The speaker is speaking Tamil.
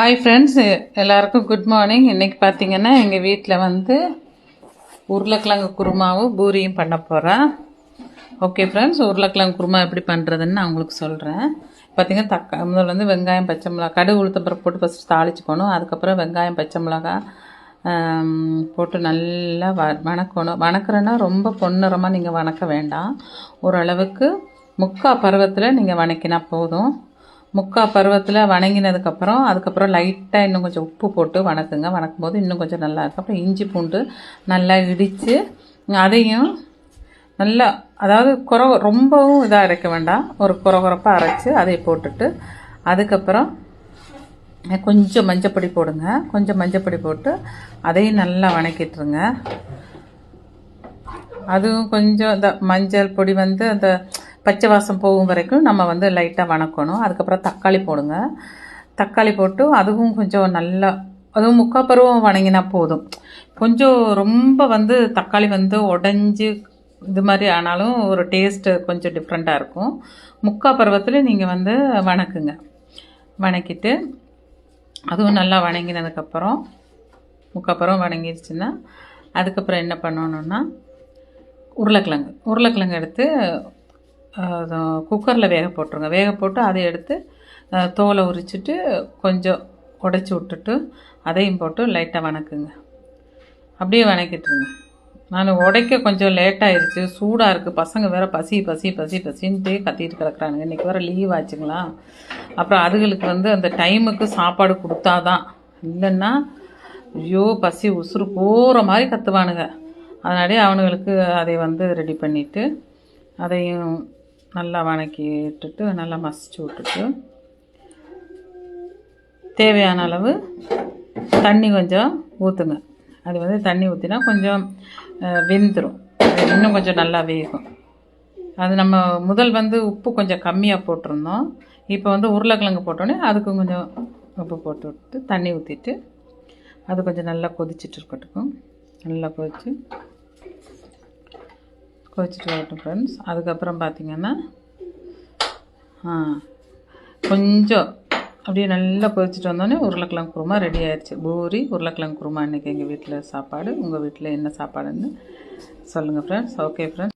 ஹாய் ஃப்ரெண்ட்ஸ் எல்லாருக்கும் குட் மார்னிங் இன்றைக்கி பார்த்தீங்கன்னா எங்கள் வீட்டில் வந்து உருளைக்கிழங்கு குருமாவும் பூரியும் பண்ண போகிறேன் ஓகே ஃப்ரெண்ட்ஸ் உருளைக்கிழங்கு குருமா எப்படி பண்ணுறதுன்னு நான் உங்களுக்கு சொல்கிறேன் பார்த்தீங்கன்னா தக்கா முதல்ல வந்து வெங்காயம் பச்சை மிளகா கடுகு உளுத்தப்பருப்பு போட்டு ஃபஸ்ட்டு தாளிச்சுக்கணும். அதுக்கப்புறம் வெங்காயம் பச்சை மிளகா போட்டு நல்லா வ வணக்கணும். வணக்குறேன்னா ரொம்ப பொன்னிறமாக நீங்கள் வணக்க வேண்டாம். ஓரளவுக்கு முக்கா பருவத்தில் நீங்கள் வணக்கினா போதும். முக்கா பருவத்தில் வணங்கினதுக்கப்புறம் அதுக்கப்புறம் லைட்டாக இன்னும் கொஞ்சம் உப்பு போட்டு வணக்குங்க. வணக்கும் போது இன்னும் கொஞ்சம் நல்லா இருக்கும். அப்புறம் இஞ்சி பூண்டு நல்லா இடித்து அதையும் நல்லா அதாவது குற ரொம்பவும் இதாக அரைக்க வேண்டாம். ஒரு குறை குறைப்பாக அரைச்சி அதை போட்டுட்டு அதுக்கப்புறம் கொஞ்சம் மஞ்சப்பொடி போடுங்க. கொஞ்சம் மஞ்சப்பொடி போட்டு அதையும் நல்லா வணக்கிட்டுருங்க. அதுவும் கொஞ்சம் இந்த மஞ்சள் பொடி வந்து அந்த பச்சை வாசம் போகும் வரைக்கும் நம்ம வந்து லைட்டாக வணக்கணும். அதுக்கப்புறம் தக்காளி போடுங்க. தக்காளி போட்டு அதுவும் கொஞ்சம் நல்லா அதுவும் முக்கால் பருவம் வணங்கினா போதும். கொஞ்சம் ரொம்ப வந்து தக்காளி வந்து உடஞ்சி இது மாதிரி ஆனாலும் ஒரு டேஸ்ட்டு கொஞ்சம் டிஃப்ரெண்ட்டாக இருக்கும். முக்கால் பருவத்தில் நீங்கள் வந்து வணக்குங்க. வணக்கிட்டு அதுவும் நல்லா வணங்கினதுக்கப்புறம் முக்கால் பருவம் வணங்கிடுச்சுன்னா அதுக்கப்புறம் என்ன பண்ணணுன்னா உருளைக்கிழங்கு. உருளைக்கிழங்கு எடுத்து குக்கரில் வேக போட்டுருங்க. வேக போட்டு அதை எடுத்து தோலை உரிச்சிட்டு கொஞ்சம் உடைச்சி விட்டுட்டு அதையும் போட்டு லைட்டாக வணக்குங்க. அப்படியே வணக்கிட்டுருங்க. நான் உடைக்க கொஞ்சம் லேட்டாகிருச்சு சூடாக இருக்குது பசங்க வேறு பசி பசி பசி பசின்ட்டு கத்திட்டு கிடக்குறானுங்க. இன்றைக்கி வேறு லீவ் ஆச்சுங்களா? அப்புறம் அதுகளுக்கு வந்து அந்த டைமுக்கு சாப்பாடு கொடுத்தாதான். இல்லைன்னா ஐயோ பசி உசுறு போகிற மாதிரி கத்துவானுங்க. அதனாலே அவனுங்களுக்கு அதை வந்து ரெடி பண்ணிவிட்டு அதையும் நல்லா வணக்கி விட்டுட்டு நல்லா மசிச்சு விட்டுட்டு தேவையான அளவு தண்ணி கொஞ்சம் ஊற்றுங்க அது வந்து தண்ணி ஊற்றினா கொஞ்சம் வெந்துடும் இன்னும் கொஞ்சம் நல்லா வேகும். அது நம்ம முதல் வந்து உப்பு கொஞ்சம் கம்மியாக போட்டிருந்தோம். இப்போ வந்து உருளைக்கிழங்கு போட்டோன்னே அதுக்கும் கொஞ்சம் உப்பு போட்டு விட்டு தண்ணி ஊற்றிட்டு அது கொஞ்சம் நல்லா கொதிச்சிட்டு இருக்கட்டும். நல்லா கொதிச்சு கொதிச்சிட்டு வரட்டும் ஃப்ரெண்ட்ஸ் அதுக்கப்புறம் பார்த்தீங்கன்னா கொஞ்சம் அப்படியே நல்லா கொதிச்சிட்டு வந்தோடனே உருளைக்கிழங்கு குருமா ரெடி ஆயிடுச்சு. பூரி உருளைக்கிழங்கு குருமா இன்றைக்கி எங்கள் வீட்டில் சாப்பாடு. உங்கள் வீட்டில் என்ன சாப்பாடுன்னு சொல்லுங்கள் ஃப்ரெண்ட்ஸ் ஓகே ஃப்ரெண்ட்ஸ்